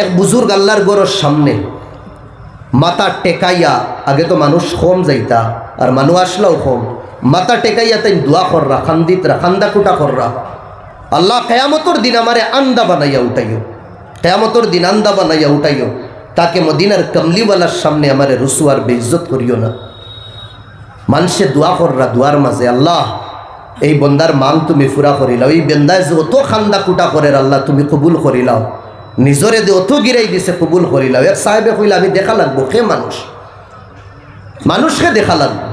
এক বুজুর্গ আল্লাহর গরর সামনে মাথা টেকাইয়া, আগে তো মানুষ কম যাইতা, আর মানুষ আসলাও কম মাথা টেকাইয়া তাই দোয়া কররা খান্দিতরা খান্দা কুটা কররা। আল্লাহ কেয়ামতর দিন আমারে আন্দা বানাইয়া উঠাইও। কেয়ামতর দিন আন্দা বানাইয়া উঠাইও। তাকে মদিনার কমলিওয়ালার সামনে আমারে রসুয়ার বেইজ্জত করিও না। মানুষে দোয়া কররা দোয়ার মাঝে, আল্লাহ, এই বন্দার মাং তুমি ফুরা করিলাও, এই বেন্দায় যে অত খান্দা কুটা করে আল্লাহ, তুমি কবুল করিলাও। নিজরে যে অত গিরাই দিছে, কবুল করিলাও এক সাহেবে কইলে, আমি দেখা লাগবো, কে মানুষ? মানুষকে দেখা লাগবো।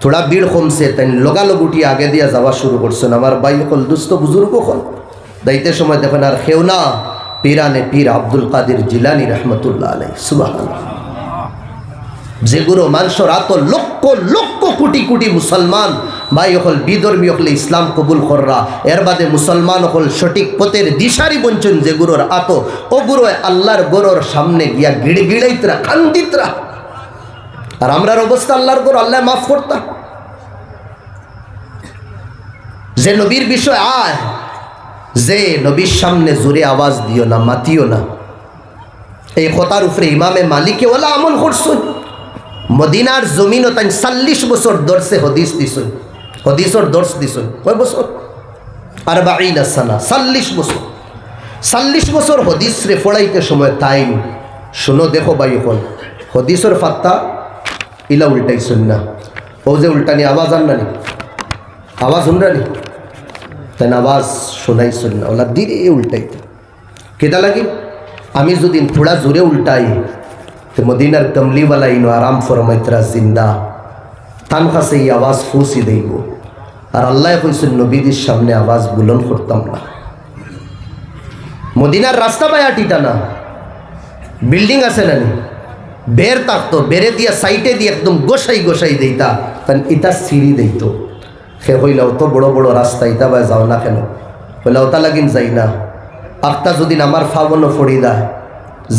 থোড়া ভিড় কমছে, তাই লগালগ উঠি আগে দিয়া যাওয়া শুরু করছেন। আমার বাই হল দুস্থ বুজুর্গ হল দাইতে সময় দেখেন আর খেও না। পিরানে পীর আব্দুল কাদির জিলানি রহমতুল্লাহ আলাই সুবাহ যেগুলো মানুষের আত লক্ষ লক্ষ কোটি কোটি মুসলমান ভাই হল বিধর্মী হলে ইসলাম কবুল কররা। এর বাদে মুসলমান হল সঠিক পথের দিশারি বঞ্চন যে যেগুলোর আত ওগুলো আল্লাহর গোরর সামনে গিয়া গিড় গিড়াইতরা কান্দিতরা আর আমরার অবস্থা আল্লাহর গোর, আল্লাহ মাফ করতাম যে নবীর বিষয় আয়, যে নবীর সামনে জোরে আওয়াজ দিও না, মাতিও না। এই কথার উপরে ইমামে মালিকে ওলা আমল করছুন। মদিনার জমিন তাই চাল্লিশ বছর দর্শে হদিস দিছুন। হদিসর দর্শ দিছুন কয় বছর? আর বাঈন আসানা চাল্লিশ বছর। চাল্লিশ বছর হদিস রে ফড়াইতে সময় তাই শুনো, দেখো বাই হল হদিসর ফাত্তা ইলা উল্টাইছুন না ও যে উল্টানি, আওয়াজ আন নানি আওয়াজ শুনরানি তাই আওয়াজ শোনাইছুন না ওলা ধীরে উল্টাইতে কেটা লাগে? আমি যদি থোড়া জোরে উল্টাই, তো মদিনার কমলিওয়ালা ইনো আরাম ফরমাইতরা জিন্দা। তান কাছে এই আওয়াজ ফুসি দেইব। আর আল্লাহ কইছেন, নবীদের সামনে আওয়াজ বুলন করতাম না। মদিনার রাস্তা বায়াটিটা না। বিল্ডিং আছে না? বের থাকতো, বেড়ে দিয়া সাইটে দিয়ে একদম গোসাই গোসাই দিতা তান ইটা সিঁড়ি দিত সে হইলে অত বড় বড় রাস্তা, ইটা বা যাও না কেন? হইলে ওটা লাগিন যাই না। আখতা যদি আমার ফাবনো ফড়ি দেয়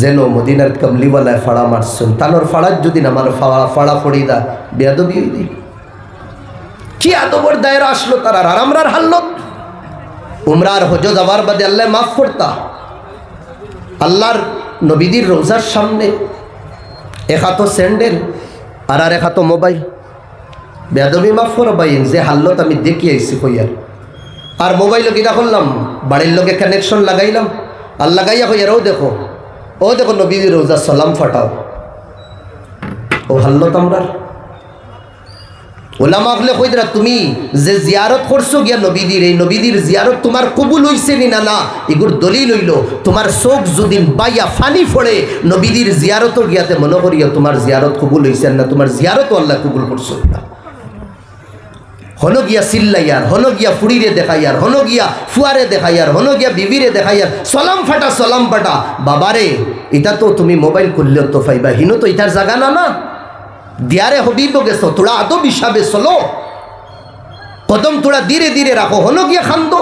যেন মদিনার কমলিওয়ালায় ফাড়া মারছেন তানোর ফাড়ার যদি না আমার ফাড়া ফাড়া ফড়ি দা বেয়াদবি কি আদবর দায়ের আসলো তারা? আর আমরার উমরার হজ যাবার বাদে আল্লাহ মাফ করতা। আল্লাহর নবীদির রোজার সামনে এক হাতো স্যান্ডেল আর আর এক হাতো মোবাইল। বেদবি মাফ করো বাইন যে হাল্লত আমি দেখি আইসি কইয়ার। আর মোবাইল কিনা করলাম বাড়ির লোকে কানেকশন লাগাইলাম। আর লাগাইয়া কইয়ার ও দেখো। ও দেখো নবীদির রোজা সালাম ফাটাও। ও হাল্লত আমরার। ওলামা হলে কইদরা তুমি যে জিয়ারত করছ গিয়া নবীদির এই নবীদির জিয়ারত তোমার কবুল হইছে নি না না, এগুর দলিল হইল, তোমার চোখ যদি বাইয়া ফানি ফড়ে নবীদির জিয়ারত গিয়াতে মনে করিয়া তোমার জিয়ারত কবুল হইছে না, তোমার জিয়ারত আল্লাহ কবুল করছ না। হনো গিয়া সিল্লাইয়ার হনো গিয়া ফুড়িরে দেখাইয়ার, হনো গিয়া ফুয়ারে দেখাইয়ার, হনো গিয়া বিবিরে দেখাইয়ার সলাম ফাটা সলাম ফাটা বাবারে এটা তো তুমি মোবাইল খুললেও তো ফাইবা, হিনো তো এটার জায়গা না না। দিয়ারে হবিব গেছো তোরা আদব হিসাবে চলো। কদম তোরা ধীরে ধীরে রাখো হনো গিয়া খান্দ।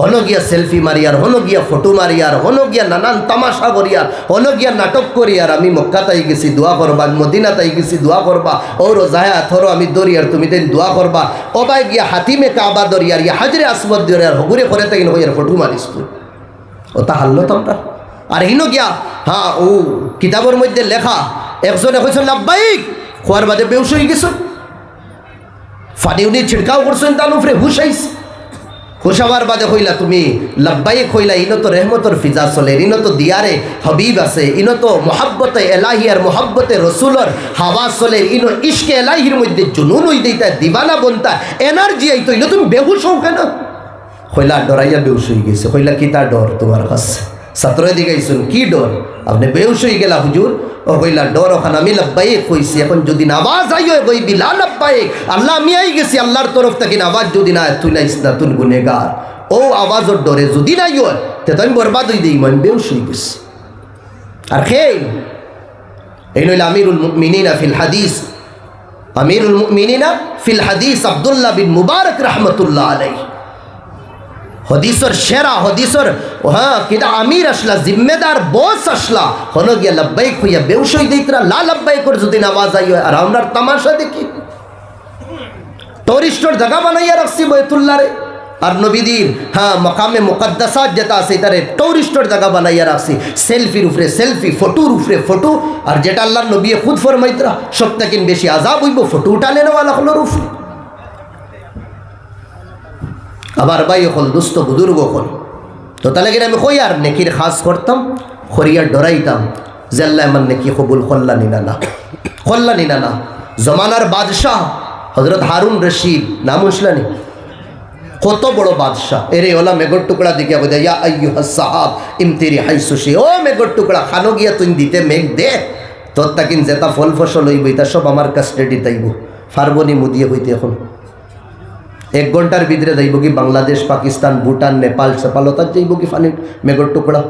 হনো গিয়া সেলফি মারিয়ার হনো গিয়া ফটো মারিয়ার হনো গিয়া নানান তামাশা করিয়ার হনো গিয়া নাটক করিয়ার, আমি মক্কা তাই গেছি, দোয়া করবা, মদিনাতাই গেছি, দোয়া করবা। ও রোজায়া থরো আমি দরিয়ার, তুমি তেন দোয়া করবা। ওবাই গিয়া হাতিমে কাবা দরিয়ার, ইয়া হাজরে আসবদ দরিয়ার, হগুরে করে তাই হইয়ার ফটো মারিস তুই। ও তা হারলো তোমরা আর হিনো গিয়া হ্যাঁ ও কিতাবের মধ্যে লেখা, একজনে কইছ লাভবাহিক খোয়ার বাদে বেউস হয়ে গেছ। ফানি উনি ছিড়কাও করছেন তার উপরে হুশ আইস হওয়ার বাদে কইলা তুমি লাভবাহিক কইলা ইনো তো রেহমতর ফিজা চলে, ইনো তো দিয়ারে হবিব আছে, ইনো তো মোহাব্বতে এলাহি আর মোহাব্বতে রসুলর হাওয়া চলে, ইনো ইস্কে এলাহির মধ্যে জুনুন হই দিতা দিবানা বনতা, এনার্জি আইতো, ইনো তুমি বেহুশ হও কেন? কইলা ডরাইয়া বেহুশ হয়ে গেছে কইলা কি তার ডর তোমার কাছে? ছাত্র দিকে আইসুন, কি ডর? আপনি বেউস হয়ে গেলা হুজুর। ও কইলা, ডর ওখানে আমি লাব্বাইক কইছি, এখন যদি নামাজ আইও কই বিলা লাব্বাইক, আল্লাহ আমি আই গেছি, আল্লাহর তরফ থেকে আওয়াজ যদি না তুই নাইস না তুই গুনেগার ও আওয়াজের ডরে যদি নাই হয় তে তো আমি বরবাদ হয়ে দিই মানে বেউস গেছি। আর খেয়ে এই নইলে আমিরুল মিনিনা ফিল হাদিস, আমিরুল মিনিনা ফিল হাদিস আবদুল্লাহ বিন মুবারক রহমতুল্লাহ আলাইহি। হদিসর সেরা, হদিসর হ্যাঁ কিনা আমির আসলা, জিম্মেদার বস আসলা। হলো গিয়া লব্বাইক হইয়া বেউসই দিতরা লা লব্বাইকর যদি নামাজ আই আর আমরার তামাশা দেখি। টরিস্টর জায়গা বানাইয়া রাখছি বৈতুল্লাহ রে। আর নবীদির হ্যাঁ মকামে মুকদ্দাসাত যেটা আছে তারে টুরিস্টর জায়গা বানাইয়া রাখছি। সেলফির উপরে সেলফি, ফটোর উপরে ফটো। আর যেটা আল্লাহ নবী খুদ ফরমাইতরা সব থেকে বেশি আজাব হইব ফটো উঠালে নেওয়ালা হলোর উপরে আবার ভাই হল, দুস্থ বুজুর্গ হল। তো তাহলে কিনা আমি কই আর নেকির খাস করতাম? খরিয়ার ডরাইতাম আল্লাহ আমার নেকি কবুল কল্লা নিনা। না কল্লা নিনা। জমানার বাদশাহ হজরত হারুন রশিদ, নাম উসলানি কত বড় বাদশাহ। এরে ওলা মেঘর টুকরা দিকে বোঝা ইয়া আইয়ু সাহাব, ইমতিরি হাইসুসি ও মেঘর টুকরা, খানো গিয়া তুই দিতে মেঘ দে। তোর তাকিন যেটা ফল ফসল হইব, এটা সব আমার কাস্টাডি তাইব ফারবনি মুদিয়ে হইতে এখন। এক ঘণ্টার ভিতরে যাইব কি বাংলাদেশ, পাকিস্তান, ভুটান, নেপাল সেপাল ওতার যাইব কি ফানি মেঘর টুকরা।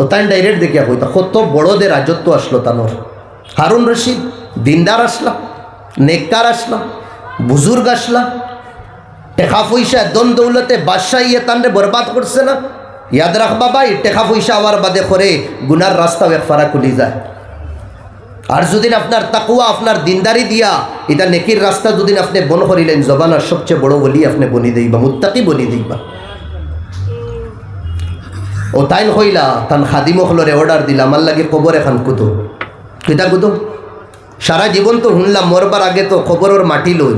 ও তাই ডাইরেক্ট দেখিয়া হইতা কত বড়দের রাজত্ব আসলো তানোর। হারুন রশিদ, দিনদার আসলা, নেককার আসলা, বুজুর্গ আসলা, টেকা পয়সা দন দৌলতে বাদশাহ ইয়ে তানরে বরবাদ করছে না। ইয়াদ রাখবা ভাই টেকা পয়সা আবার বাদে করে গুনার রাস্তাও এক ফারা খুলি যায়। আর যদি আপনার তাকুয়া আপনার দিনদারি দিয়া এটা নেকির রাস্তা যদি আপনি বন করিলেন জবানার সবচেয়ে বড় বলি আপনি বনি দিবা মুত্তাকি বনি দিবা ও তাইন হইলা তান খাদিম হলরে অর্ডার দিলা আমার লাগে কবর এখন কুতো কিতা কুতো সারা জীবন তো শুনলাম, মরবার আগে তো কবরের মাটি লই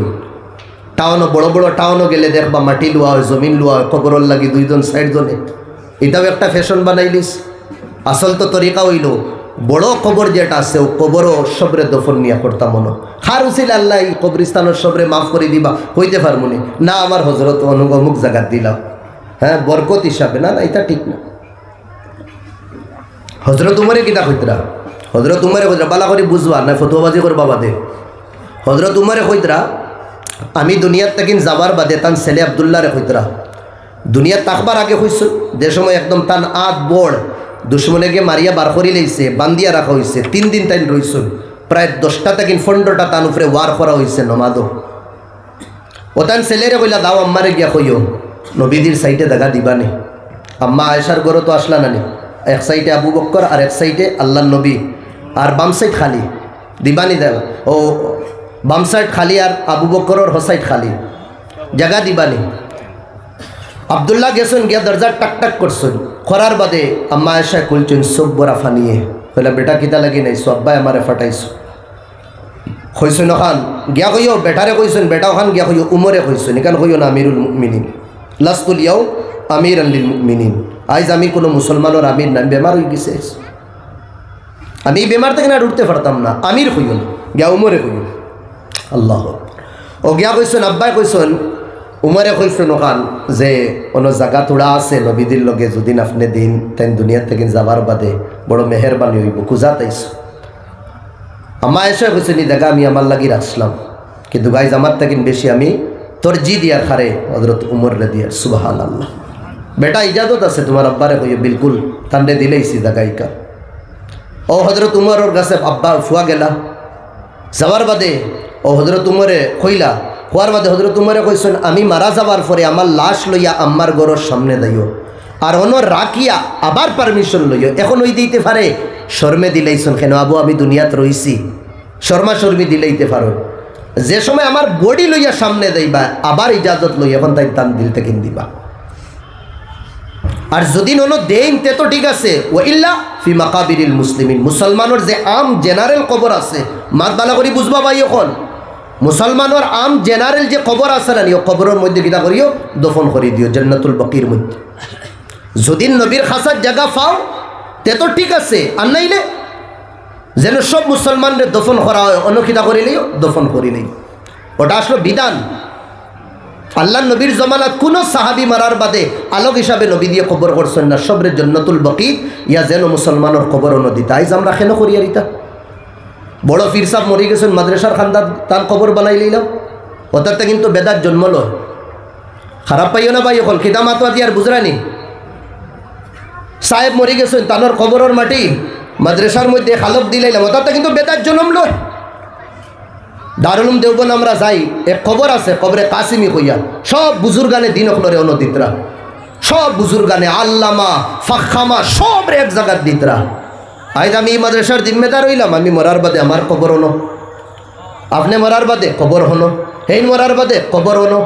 টাউনও বড় বড় টাউনও গেলে দেখবা মাটি লোয়া হয় জমিন লোয়া হয় কবরের লাগি দুইজন সাইড জনে এটাও একটা ফ্যাশন বানাইলিস। আসল তো তরিকা হইল বড় কবর যেটা আছে, ও কবরও সবরে দফন নিয়া করতাম মনো। খার উচিল আল্লাহ, এই কবরিস্তানের সবরে মাফ করে দিবা হইতে পারমুনি না। আমার হজরত অনুগ জায়গাত দিলাম হ্যাঁ বরকত হিসাবে। না না, এটা ঠিক না। হজরত উমরে কিতা কইতরা? হজরত উমরে কইতরা, বালা করে বুঝবা, না, ফতুয়াবাজি করবা বাদে। হজরত উমরে কইতরা, আমি দুনিয়ার তাকিন যাবার বাদে তান ছেলে আবদুল্লাহরে কইতরা। দুনিয়ার তাকবার আগে হইছ যে সময় একদম তান আত বড় দুশ্মনেকে মারিয়া বার করি লাইছে, বান্দিয়া রাখা হয়েছে তিন দিন তাইন রইছ প্রায় দশটা তাকিন পনেরোটা তান উপরে ওয়ার করা হয়েছে নমাদো ও তান ছেলেরে কইলা, দাও আম্মারে গিয়া কইও, নবীদির সাইডে দেখা দিবানে আম্মা আয়সার ঘরও তো আসলা নানি এক সাইডে আবু বক্কর আর এক সাইডে আল্লাহ নবী। আর বাম সাইড খালি। দিবানি দেব ও বাম সাইড খালি আর আবু বক্করর হ সাইড খালি। জায়গা দিবানি আবদুল্লাহ গেছেন গিয়া দরজা টাক টাক করছেন। করার বাদে আম্মা আয়সা খুলছেন সব বরা ফানিয়ে কইলা বেটা কিতা লাগি নাই সব্বাই আমারে ফাটাইছো। কইছেন ওখান গিয়া কইও, বেটারে কইছেন বেটা ওখান গিয়া কইও, উমরে কইছেন, এখান কইও না, আমিরুল মিনিন লাস্তুল ইয়াও আমির আল্লিল মিনিন আজ আমি কোনো মুসলমানের আমির না বেমার হয়ে গেছে আমি বেমার থেকে না উঠতে পারতাম না, আমির কইও গিয়া উমরে কইও আল্লাহ ও গিয়া কইছেন, আব্বাই কইছেন উমরে কইছেন ওখান যে কোনো জায়গা তোড়া আছে, নবীদের লগে যদি আপনি দিন তাই দুনিয়া থেকে যাবার বাদে বড় মেহরবানি হইব, খুঁজা তাইছো আমা এসে কইছে, নি দেখা, আমি আমার লাগি রাখছিলাম। কিন্তু গাইজ, আমার থেকে বেশি আমি তোর জি দিয়া খারে হজরত উমর রে দিয়া সুবাহান আল্লাহ বেটা, ইজাজত আছে তোমার আব্বারে কইয়ে বিলকুল। তান্ডে দিলেইছি জাগাইকা। ও হজরত উমরের কাছে আব্বা ফুয়া গেলা। যাওয়ার বাদে ও হজরত উমরে কইলা হওয়ার বাদে হজরত উমরে কইছেন, আমি মারা যাওয়ার পরে আমার লাশ লইয়া আম্মার গরর সামনে দাইও আর অন রাখিয়া আবার পারমিশন লইও। এখন ওই দিতে পারে, শর্মে দিলাইছেন, কেন আবু, আমি দুনিয়াত রইছি। শর্মা শর্মি দিলাইতে পারো। যে সময় আমার বডি লইয়া সামনে দেইবা আবার ইজাজত লই এখন তাই তান দিল থেকে দিবা। আর যদি নন দেন তে তো ঠিক আছে। ও ইল্লা ফি মাকাবিরিল মুসলিমিন। মুসলমানের যে আম জেনারেল কবর আছে, মাত বালা করি বুঝবা ভাই, এখন? মুসলমানের আম জেনারেল যে কবর আছে না ও কবরের মধ্যে কিতা করিও, দফন করে দিও, জান্নাতুল বকির মধ্যে। যদি নবীর খাসার জায়গা পাও, তে তো ঠিক আছে, আর নাইলে যেন সব মুসলমানদের দফন করা হয় অনখিতা করিলেও দফন করিলেই ওটা আসলো বিধান। আল্লাহ নবীর জমানাত কোনো সাহাবি মারার বাদে আলোক হিসাবে নবী দিয়ে খবর করছেন না, সবরে জন্নতুল বকি ইয়া যেন মুসলমানের খবর নদী। তাই আমরা কেন করিয়া রিতা বড় ফির সাহ মরি গেছেন, মাদ্রাসার খান্দার তার খবর বানাই লইলাম। ওটাতে কিন্তু বেদার জন্ম লো খারাপ পাইও না ভাই এখন খিদা মাতোয়া দিয়ে আর বুঝরানি সাহেব মরি গেছেন, তানোর খবরের মাটি মাদ্রাসার মধ্যে খালক দিলাইলাম ওটাতে কিন্তু বেদার জন্ম লয়। দারুলুম দেওবন আমরা যাই, এক খবর আছে খবরে কাসিমি কইয়া সব বুজুর্গানে দিন অকলরে অনদিতরা সব বুজুর্গানে আল্লামা ফাখামা সব এক জায়গার দিতরা। আজ আমি মাদ্রাসার জিম্মেদার হইলাম, আমি মরার বাদে আমার খবর হনো আপনি মরার বাদে খবর হনো হেই মরার বাদে খবর হনো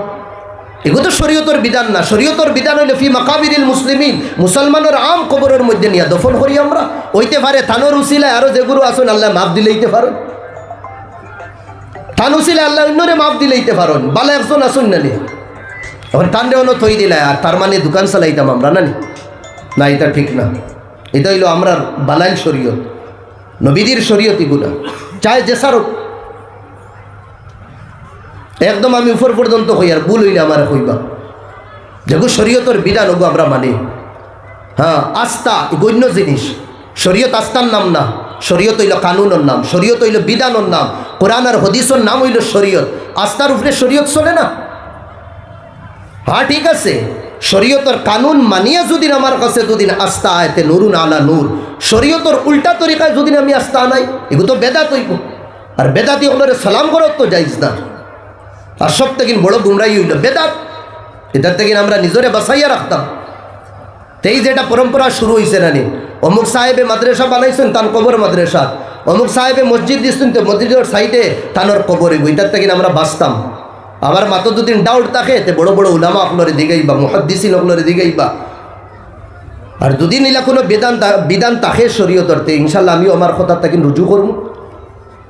এগুলো তো শরীয়তর বিধান না, শরীয়তর বিধান হইলে, ফি মাকাবিরিল মুসলিমিন, মুসলমানের আম কবরের মধ্যে নিয়ে দফন করি আমরা। হইতে পারে থানোর উসিলায় আরও যেগুলো আসুন, আল্লাহ মাফ দিলেইতে পারেন। থান উসিলায় আল্লাহ অন্যরে মাফ দিলেইতে পারেন, বালা একজন আসুন না নিয়ে এখন টানরে অন্য থই দিলে আর তার মানে দোকান চালাইতাম আমরা নি? না, এটা ঠিক না। এটা হইল আমরা বালাইল শরীয়ত, নবীদের শরীয়ত এগুলা। চায় যে সারক। একদম আমি উপর পর্যন্ত হই আর ভুল হইলে আমার হইবা। যেগু শরীয়তর বিধান, ওগু আমরা মানে। হ্যাঁ আস্থা গণ্য জিনিস। শরীয়ত আস্থার নাম না। শরীয়ত হইল কানুনের নাম। শরীয়ত হইল বিধানের নাম। কোরআন আর হদিসর নাম হইল শরীয়ত। আস্থার উপরে শরীয়ত চলে না? হ্যাঁ ঠিক আছে। শরীয়তর কানুন মানিয়া যদি আমার কাছে দুদিন আস্থা আয়তে নুরুন আলা নূর, শরীয়তর উল্টা তরিকায় যদি আমি আস্থা আনাই এগুলো তো বেদাত হইব। আর বেদাতি হলে সালাম করার তো যাইজ না। আর সব থেকে বড় গুমরাই হইল বেদাত। এটার থেকে আমরা নিজরে বাসাইয়া রাখতাম। তেই যেটা পরম্পরা শুরু হয়েছে নানি অমুক সাহেবে মাদ্রাসা বানাইছেন তার কবর মাদ্রাসা। অমুক সাহেবে মসজিদ দিচ্ছেন তো মসজিদের সাইডে তানোর কবরে এটার থেকে আমরা বাঁচতাম। আমার মাত্র দুদিন ডাউট থাকে, তে বড় বড় উলামা আপনারে দিগাইবা মুহাদ্দিসিন আপনারে দিগাইবা আর দুদিন ইলা কোনো বেদান বিধান তাকে শরীয়তরতে ইনশাল্লাহ আমিও আমার কথা তাকে রুজু করব।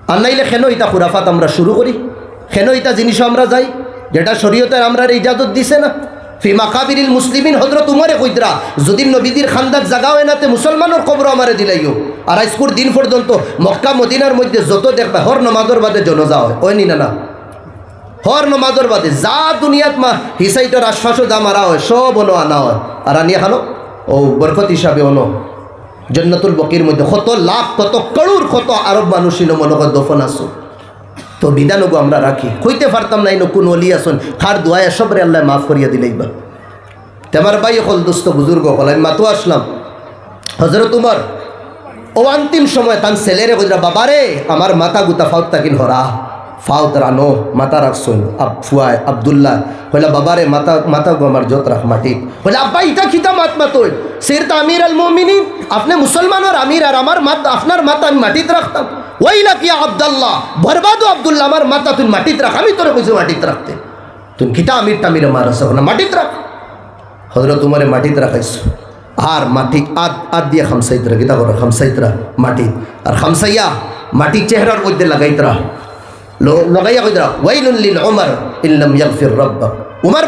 আর নাইলে কেন ইটা খুরাফাত আমরা শুরু করি? কেন ইটা জিনিস আমরা যাই? যেটা শরীয়তের আমরা ইজাজত দিছে না? ফি মাকাবিরিল মুসলিমিন হজরত উমরে কইতরা যদি নবীদের খান্দার জাগাও হয় না, তে মুসলমানের কবর আমারে দিলাইও। আর আজকুর দিন পর্যন্ত মক্কা, মদিনার মধ্যে যত দেখবে, হর নমাজর বাদে জনজা হয়। ওই নি না না। হর নমাজর বাদে যা দুনিয়াত মা হিসাইটার আশ্বাসও যা মারা হয়, সব অনো আনা হয়। আর আনিয়া খানো? ও বরকত হিসাবে অনো জন্নতুল বকির মধ্যে কত লাখ, কত করুর কত আরব মানুষ ছিল, মনে কর দফন আসো তো বিধানগো আমরা রাখি। কইতে পারতাম না ইনো কোন অলি আসুন খার দোয়ায়, সবরে আল্লাহ মাফ করিয়া দিলেইবা তেমার ভাই হল দোস্ত বুজুর্গ হল আমি মাতো আসলাম। হজরত উমর, ও অন্তিম সময় তান ছেলেরে কইরা, বাবারে, আমার মাথা গুতা ফাউত তাকিন হরা? ফাউত রানো মাথা রাখছুন আব ফুয়ায়, আবদুল্লাহ। কইলা, বাবারে মাথা মাথা গো আমার জোত রাখ মাটি। কইলা, আব্বা ইটা খিতা মাত মাতই। সির তা আমির আল মুমিনিন, আপনি মুসলমানের আমির আর আমার মাত, আপনার মাথা আমি মাটিতে রাখতাম। ওইলা কি আব্দুল্লাহ, বরবাদু আব্দুল্লাহ, আমার মাথা তুই মাটিতে রাখ, আমি তোরে কইছি মাটিতে রাখতে। তুমি খিতা আমির টামিরে মারছ না মাটিতে রাখ। হজরত উমরে মাটিতে রাখাইছো। আর মাটি আদ আদ দিয়ে খামসাইতরা গীতা করো খামসাইতরা মাটি আর খামসাইয়া মাটি চেহারার মধ্যে লাগাইতরা লাগাইয়া কইতরা ওয়াইলুল লিল উমর ইল্লাম ইয়াগফির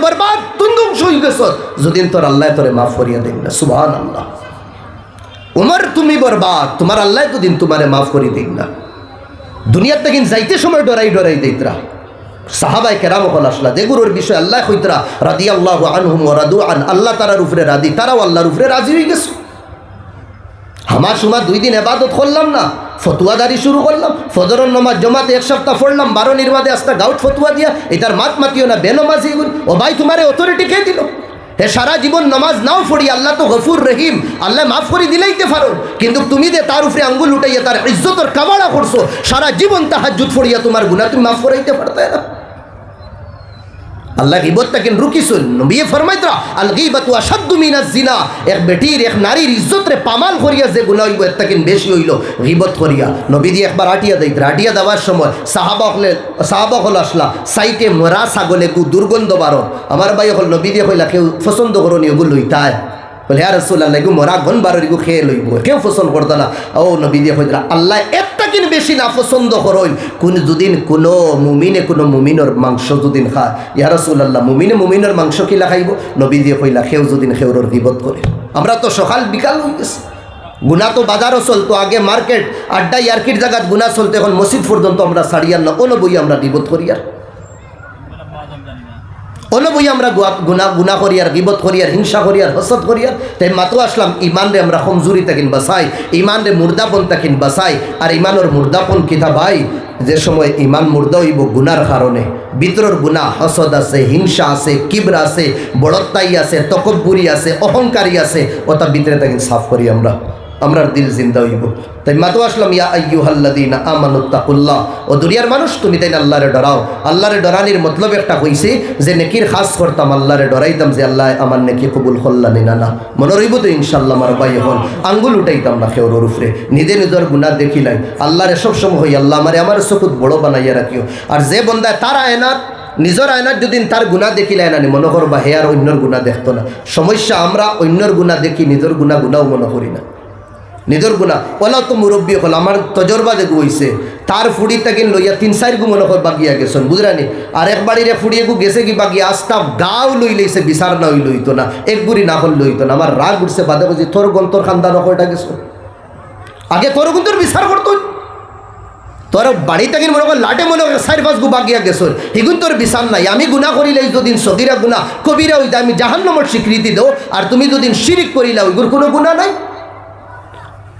বরবাদ তুন্দুম শুই গেছ। যদি তোর আল্লাহ তোরে মাফ করিয়া দেন না, সুবহানাল্লাহ। উমর, তুমি বরবাদ, তোমার আল্লাহ তো দিন তোমারে মাফ করি দিন না। দুনিয়ার থেকে যাইতে সময় ডরাই ডরাই দিতরা সাহাবাই কেরাম হল আসলা দেগুরোর বিষয় আল্লাহ কইতরা রাদি আল্লাহ আনহুম রাদু আন, আল্লাহ তারার উপরে রাদি তারাও আল্লাহর উপরে রাজি হয়ে গেছে। আমার সময় দুই দিন এবাদত করলাম না, ফতুয়াদারি শুরু করলাম ফজরন নমাজ, জমাতে এক সপ্তাহ পড়লাম, বারো নির্বাদে আস্তা গাউট ফতুয়া দিয়া, এটার মাত মাতিও না, বেনমাজি ও ভাই তোমার অথরিটি খেয়ে দিল? হে সারা জীবন নমাজ নাও পড়ি, আল্লাহ তো গফুর রহিম, আল্লাহ মাফ করে দিলেইতে পারো, কিন্তু তুমি যে তার উপরে আঙ্গুল উঠাইয়া তার ইজ্জতর কাবাড়া করছ, সারা জীবন তাহাজুত ফড়িয়া তোমার গুণা তুমি মাফ করাইতে পারতে না। আল্লাহ গিবত তাকে রুকিছুন নবী ফরমাইতরা আল গিবাতু আশাদ্দু মিনাজ জিনা। এক বেটির, এক নারীর ইজ্জত রে পামাল করিয়া যে গুনাহ হইব, এর তাকে বেশি হইল গিবত করিয়া। নবী দিয়ে একবার আটিয়া দেইতরা আটিয়া দেওয়ার সময় সাহাবা হলে, সাহাবা হল আসলা, সাইটে মরা ছাগলে গু দুর্গন্ধ বারো আমার ভাই হল নবী দিয়ে কইলা, কেউ পছন্দ করো নি, ওগুলো লইতায়। বলে হ্যাঁ রসুল্লাহ এগু মরা ঘন বারো এগু খেয়ে লইব। কেউ পছন্দ করতো না। ও নবী দিয়ে কইতরা আল্লাহ একটা কিন বেশি না পছন্দ কোন দুদিন কোনো মুমিনে, কোনো মুমিনের মাংস যদিন খা ইয়া রসুল্লাহ মুমিনে, মুমিনের মাংস কিলা খাইব নবী দিয়ে কইলা, খেউ যদিন খেউরর বিপদ করে। আমরা তো সকাল বিকাল হয়ে গেছি গুণা তো বাজারও চলতো, আগে মার্কেট আড্ডা ইয়ার্কির জায়গাত গুণা চলতো, এখন মসজিদ পর্যন্ত আমরা সারিয়ার না কোনো বই আমরা বিপদ করি আর বই আমরা গুয়া- গুনা গুনা করি আর হিংসা করি আর হসত করি আর, তাই মাতো আসলাম ইমান রে আমরা কমজুরি তাকিন বাসাই ইমান রে মুর্দাপন তাকিন বাসাই আর ইমানোর মুর্দাপন কিতা ভাই? যে সময় ইমান মুর্দা হইব গুনার কারণে ভিতরের গুণা, হসদ আছে, হিংসা আছে, কিবরা আছে বড়ত্তাই আছে, তকব্বুরি আছে, অহংকারী আছে, ওটা ভিতরে তাকিন সাফ করি আমরা। আমরার দিল জিন্দা হইব। তাই মাতো আসলাম, ইয়া আইয়ুহাল্লাদিন আমানুত্তাকুল্লাহ ও দুনিয়ার মানুষ, তুমি তাই আল্লাহরে ডরাও। আল্লাহরে ডরানির মতলব একটা হইছে যে, নেকির খাস করতাম, আল্লাহরে ডরাইতাম যে, আল্লাহ, আমার নেকি কবুল করলানি না না মনে রইব তো ইনশাল্লাহ আমার ভাই এখন আঙ্গুল উঠাইতাম না খেওর উপরে নিজে নিজের গুণা দেখিলাই আল্লাহরে সবসময় হই, আল্লাহ, আমারে আমার চকুত বড় বানাইয়া রাখিও। আর যে বন্দায় তারা এনাত নিজের আয়নার যদি তার গুণা দেখিলে আয়নানি মনে করবা, হে, আর অন্যর গুণা দেখতো না। সমস্যা, আমরা অন্যর গুণা দেখি, নিজের গুণা গুণাও মনে করি না। নিজের গুণা। ওলা তো মুরব্বী হল, আমার তজরবা দেখু হইছে, তার ফুড়ি তাকে লইয়া তিন, চার গু মনে কর বাগিয়া গেছেন বুঝরানি আর এক বাড়িরে ফুড়িয়ে গু গেছে কি বাগিয়া আস্তা গাও লই লইছে, বিচার না হই লইতো না, এক গুড়ি না হল লইতো না, আমার রাগ উঠছে, বাদে বুঝি তোর গন্তর খান্দা নকরটা গেছো? আগে তোর গুন্তর বিচার করতো। তোর বাড়ি থেকে মনে কর, লাটে মনে করে, চার, পাঁচ গু বাগিয়া গেছর হিগুন তোর বিচার নাই। আমি গুণা করিলে যদি সগিরা গুণা, কবিরা হইতে আমি জাহান্নমর স্বীকৃতি দেও, আর তুমি যদি শিরিক করিলা, ওইগুর কোনো গুণা নাই?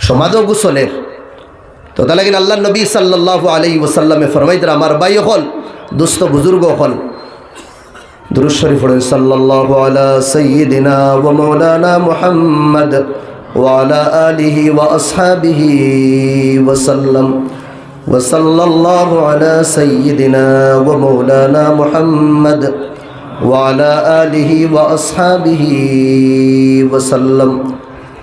সমাজও গুসলের। তো তাহলে কিনা আল্লাহ নবী সাল্লাহ আলাই ওসাল্লামে ফরমাইতেন আমার বাই হল দুস্থ বুজুর্গ হল দুরুদ শরীফ পড়েন, সাল্লাল্লাহু আলা সাইয়্যিদিনা ওয়া মাওলানা মুহাম্মদ আলা আলিহি ওয়া আসহাবিহি ওয়া সাল্লাম ওয়া সাল্লাল্লাহু আলা সাইয়্যিদিনা ওয়া মাওলানা মুহাম্মদ